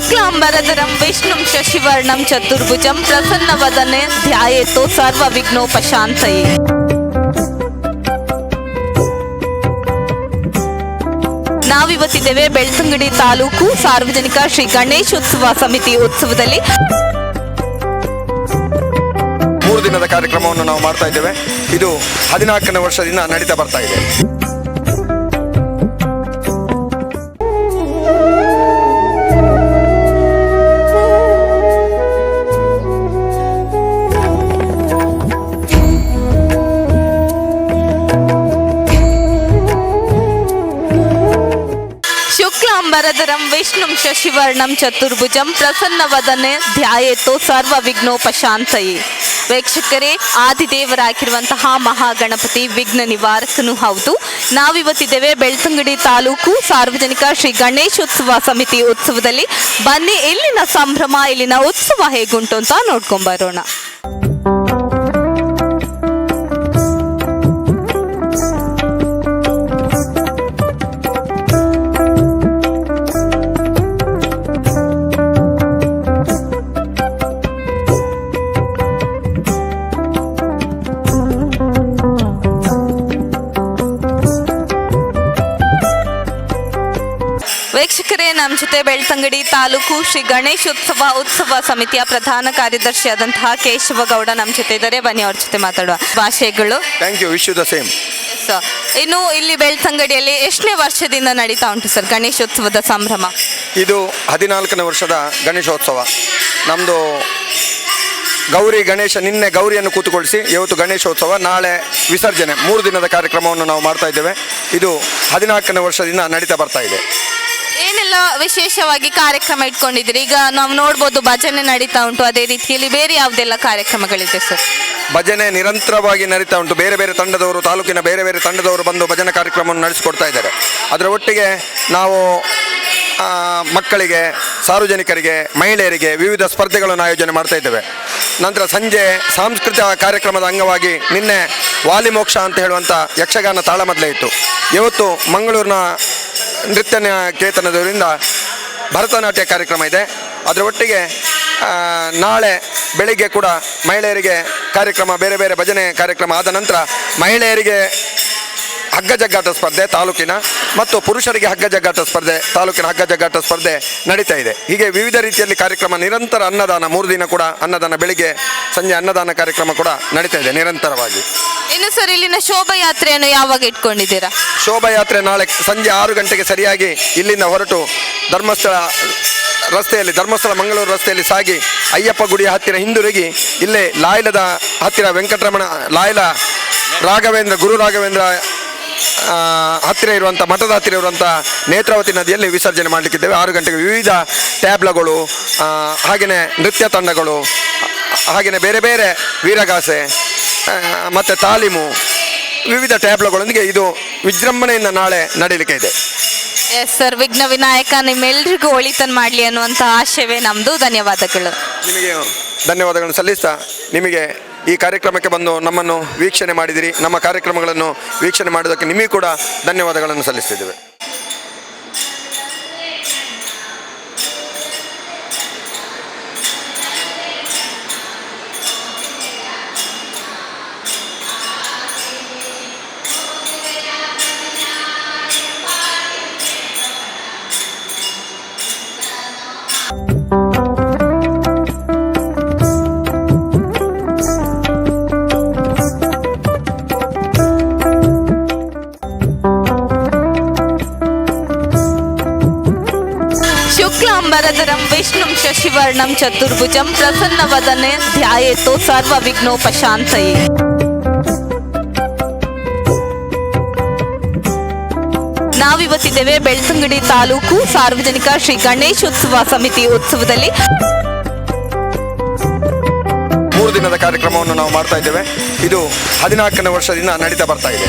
ಶುಕ್ಲಾಂಬರಧರಂ ವಿಷ್ಣು ಶಶಿವರ್ಣಂ ಚತುರ್ಭುಜಂ ಪ್ರಸನ್ನವದನೆ ಧ್ಯಾಯೇತೋ ಸರ್ವ ವಿಘ್ನೋಪಶಾಂತಯೇ ನಾವಿವತ್ತಿದ್ದೇವೆ ಬೆಳ್ತಂಗಡಿ ತಾಲೂಕು ಸಾರ್ವಜನಿಕ ಶ್ರೀ ಗಣೇಶೋತ್ಸವ ಸಮಿತಿ ಉತ್ಸವದಲ್ಲಿ ಮೂರು ದಿನದ ಕಾರ್ಯಕ್ರಮವನ್ನು ನಾವು ಮಾಡ್ತಾ ಇದ್ದೇವೆ. ಇದು ಹದಿನಾಲ್ಕನೇ ವರ್ಷದಿಂದ ನಡೀತಾ ಬರ್ತಾ ಇದೆ. ಶುಕ್ಲಾಂಬರಧರಂ ವಿಷ್ಣುಂ ಶಶಿವರ್ಣಂ ಚತುರ್ಭುಜಂ ಪ್ರಸನ್ನವದನೆ ಧ್ಯಾಯೇತೋ ಸರ್ವ ವಿಘ್ನೋಪಶಾಂತಯೇ ವೀಕ್ಷಕರೇ, ಆದಿದೇವರಾಗಿರುವಂತಹ ಮಹಾಗಣಪತಿ ವಿಘ್ನ ನಿವಾರಕನು ಹೌದು. ನಾವಿವತ್ತಿದ್ದೇವೆ ಬೆಳ್ತಂಗಡಿ ತಾಲೂಕು ಸಾರ್ವಜನಿಕ ಶ್ರೀ ಗಣೇಶೋತ್ಸವ ಸಮಿತಿ ಉತ್ಸವದಲ್ಲಿ. ಬನ್ನಿ, ಇಲ್ಲಿನ ಸಂಭ್ರಮ, ಇಲ್ಲಿನ ಉತ್ಸವ ಹೇಗುಂಟು ಅಂತ ನೋಡ್ಕೊಂಬರೋಣ. ವೀಕ್ಷಕರೇ ನಮ್ಮ ಜೊತೆ ಬೆಳ್ತಂಗಡಿ ತಾಲೂಕು ಶ್ರೀ ಗಣೇಶೋತ್ಸವ ಉತ್ಸವ ಸಮಿತಿಯ ಪ್ರಧಾನ ಕಾರ್ಯದರ್ಶಿಯಾದಂತಹ ಕೇಶವ ಗೌಡ ನಮ್ಮ ಜೊತೆ ಇದ್ದಾರೆ. ಬನ್ನಿ ಅವ್ರ ಜೊತೆ ಮಾತಾಡುವ ಭಾಷೆಗಳು. Thank you wish you the same ಇನ್ನು ಇಲ್ಲಿ ಬೆಳ್ತಂಗಡಿಯಲ್ಲಿ ಎಷ್ಟನೇ ವರ್ಷದಿಂದ ನಡೀತಾ ಉಂಟು ಸರ್ ಗಣೇಶೋತ್ಸವದ ಸಂಭ್ರಮ? ಇದು ಹದಿನಾಲ್ಕನೇ ವರ್ಷದ ಗಣೇಶೋತ್ಸವ. ನಮ್ಮದು ಗೌರಿ ಗಣೇಶ ನಿನ್ನೆ ಗೌರಿಯನ್ನು ಕೂತುಕೊಳಿಸಿ ಇವತ್ತು ಗಣೇಶೋತ್ಸವ ನಾಳೆ ವಿಸರ್ಜನೆ. ಮೂರು ದಿನದ ಕಾರ್ಯಕ್ರಮವನ್ನು ನಾವು ಮಾಡ್ತಾ ಇದ್ದೇವೆ. ಇದು ಹದಿನಾಲ್ಕನೇ ವರ್ಷದಿಂದ ನಡೀತಾ ಬರ್ತಾ ಇದೆ. ಏನೆಲ್ಲ ವಿಶೇಷವಾಗಿ ಕಾರ್ಯಕ್ರಮ ಇಟ್ಕೊಂಡಿದ್ದೀರಿ. ಈಗ ನಾವು ನೋಡ್ಬೋದು ಭಜನೆ ನಡೀತಾ ಉಂಟು. ಅದೇ ರೀತಿಯಲ್ಲಿ ಬೇರೆ ಯಾವುದೆಲ್ಲ ಕಾರ್ಯಕ್ರಮಗಳಿದೆ ಸರ್? ಭಜನೆ ನಿರಂತರವಾಗಿ ನಡೀತಾ ಉಂಟು. ಬೇರೆ ಬೇರೆ ತಂಡದವರು, ತಾಲೂಕಿನ ಬೇರೆ ಬೇರೆ ತಂಡದವರು ಬಂದು ಭಜನೆ ಕಾರ್ಯಕ್ರಮವನ್ನು ನಡೆಸಿಕೊಡ್ತಾ ಇದ್ದಾರೆ. ಅದರ ಒಟ್ಟಿಗೆ ನಾವು ಮಕ್ಕಳಿಗೆ, ಸಾರ್ವಜನಿಕರಿಗೆ, ಮಹಿಳೆಯರಿಗೆ ವಿವಿಧ ಸ್ಪರ್ಧೆಗಳನ್ನು ಆಯೋಜನೆ ಮಾಡ್ತಾ ಇದ್ದೇವೆ. ನಂತರ ಸಂಜೆ ಸಾಂಸ್ಕೃತಿಕ ಕಾರ್ಯಕ್ರಮದ ಅಂಗವಾಗಿ ನಿನ್ನೆ ವಾಲಿಮೋಕ್ಷ ಅಂತ ಹೇಳುವಂಥ ಯಕ್ಷಗಾನ ತಾಳಮದ್ಲೆ ಇತ್ತು. ಇವತ್ತು ಮಂಗಳೂರಿನ ನೃತ್ಯ ಕೇತನದವರಿಂದ ಭರತನಾಟ್ಯ ಕಾರ್ಯಕ್ರಮ ಇದೆ. ಅದರ ಒಟ್ಟಿಗೆ ನಾಳೆ ಬೆಳಿಗ್ಗೆ ಕೂಡ ಮಹಿಳೆಯರಿಗೆ ಕಾರ್ಯಕ್ರಮ, ಬೇರೆ ಬೇರೆ ಭಜನೆ ಕಾರ್ಯಕ್ರಮ ಆದ ನಂತರ ಮಹಿಳೆಯರಿಗೆ ಹಗ್ಗ ಜಗ್ಗಾಟ ಸ್ಪರ್ಧೆ ತಾಲೂಕಿನ ಮತ್ತು ಪುರುಷರಿಗೆ ಹಗ್ಗ ಜಗ್ಗಾಟ ಸ್ಪರ್ಧೆ ತಾಲೂಕಿನ ಹಗ್ಗ ಜಗ್ಗಾಟ ಸ್ಪರ್ಧೆ ನಡೀತಾ ಇದೆ. ಹೀಗೆ ವಿವಿಧ ರೀತಿಯಲ್ಲಿ ಕಾರ್ಯಕ್ರಮ ನಿರಂತರ ಅನ್ನದಾನ ಮೂರು ದಿನ ಕೂಡ ಅನ್ನದಾನ ಬೆಳಿಗ್ಗೆ ಸಂಜೆ ಅನ್ನದಾನ ಕಾರ್ಯಕ್ರಮ ಕೂಡ ನಡೀತಾ ಇದೆ ನಿರಂತರವಾಗಿ. ಇನ್ನು ಸರ್ ಇಲ್ಲಿನ ಶೋಭಾಯಾತ್ರೆಯನ್ನು ಯಾವಾಗ ಇಟ್ಕೊಂಡಿದ್ದೀರಾ? ಶೋಭಾಯಾತ್ರೆ ನಾಳೆ ಸಂಜೆ ಆರು ಗಂಟೆಗೆ ಸರಿಯಾಗಿ ಇಲ್ಲಿಂದ ಹೊರಟು ಧರ್ಮಸ್ಥಳ ರಸ್ತೆಯಲ್ಲಿ ಧರ್ಮಸ್ಥಳ ಮಂಗಳೂರು ರಸ್ತೆಯಲ್ಲಿ ಸಾಗಿ ಅಯ್ಯಪ್ಪ ಗುಡಿಯ ಹತ್ತಿರ ಹಿಂದಿರುಗಿ ಇಲ್ಲೇ ಲಾಯ್ಲದ ಹತ್ತಿರ ವೆಂಕಟರಮಣ ಲಾಯ್ಲ ರಾಘವೇಂದ್ರ ಗುರು ರಾಘವೇಂದ್ರ ಹತ್ತಿರ ಇರುವಂಥ ಮಠದ ಹತ್ತಿರ ಇರುವಂಥ ನೇತ್ರಾವತಿ ನದಿಯಲ್ಲಿ ವಿಸರ್ಜನೆ ಮಾಡಲಿಕ್ಕಿದ್ದೇವೆ. ಆರು ಗಂಟೆಗೆ ವಿವಿಧ ಟ್ಯಾಬ್ಲಗಳು ಹಾಗೆಯೇ ನೃತ್ಯ ತಂಡಗಳು ಹಾಗೆಯೇ ಬೇರೆ ಬೇರೆ ವೀರಗಾಸೆ ಮತ್ತು ತಾಲೀಮು ವಿವಿಧ ಟ್ಯಾಬ್ಲಗಳೊಂದಿಗೆ ಇದು ವಿಜೃಂಭಣೆಯಿಂದ ನಾಳೆ ನಡೀಲಿಕ್ಕೆ ಇದೆ. ಎಸ್ ಸರ್ ವಿಘ್ನ ವಿನಾಯಕ ನಿಮ್ಮೆಲ್ರಿಗೂ ಒಳಿತನ್ ಮಾಡಲಿ ಅನ್ನುವಂಥ ಆಶಯವೇ ನಮ್ಮದು ಧನ್ಯವಾದಗಳು. ನಿಮಗೆ ಧನ್ಯವಾದಗಳನ್ನು ಸಲ್ಲಿಸ್ತಾ ನಿಮಗೆ ಈ ಕಾರ್ಯಕ್ರಮಕ್ಕೆ ಬಂದು ನಮ್ಮನ್ನು ವೀಕ್ಷಣೆ ಮಾಡಿದಿರಿ. ನಮ್ಮ ಕಾರ್ಯಕ್ರಮಗಳನ್ನು ವೀಕ್ಷಣೆ ಮಾಡೋದಕ್ಕೆ ನಿಮಗೆ ಕೂಡ ಧನ್ಯವಾದಗಳನ್ನು ಸಲ್ಲಿಸ್ತಿದ್ದೇವೆ. ಶುಕ್ಲಾಂಬರಧರಂ ವಿಷ್ಣುಂ ಶಶಿವರ್ಣಂ ಚತುರ್ಭುಜಂ ಪ್ರಸನ್ನವದನೆ ಧ್ಯಾಯೇತೋ ಸರ್ವ ವಿಘ್ನೋಪಶಾಂತಯೇ ನಾವಿವತ್ತಿದ್ದೇವೆ ಬೆಳ್ತಂಗಡಿ ತಾಲೂಕು ಸಾರ್ವಜನಿಕ ಶ್ರೀ ಗಣೇಶೋತ್ಸವ ಸಮಿತಿ ಉತ್ಸವದಲ್ಲಿ ಮೂರು ದಿನದ ಕಾರ್ಯಕ್ರಮವನ್ನು ನಾವು ಮಾಡ್ತಾ ಇದ್ದೇವೆ. ಇದು ಹದಿನಾಲ್ಕನೇ ವರ್ಷದಿಂದ ನಡೀತಾ ಬರ್ತಾ ಇದೆ.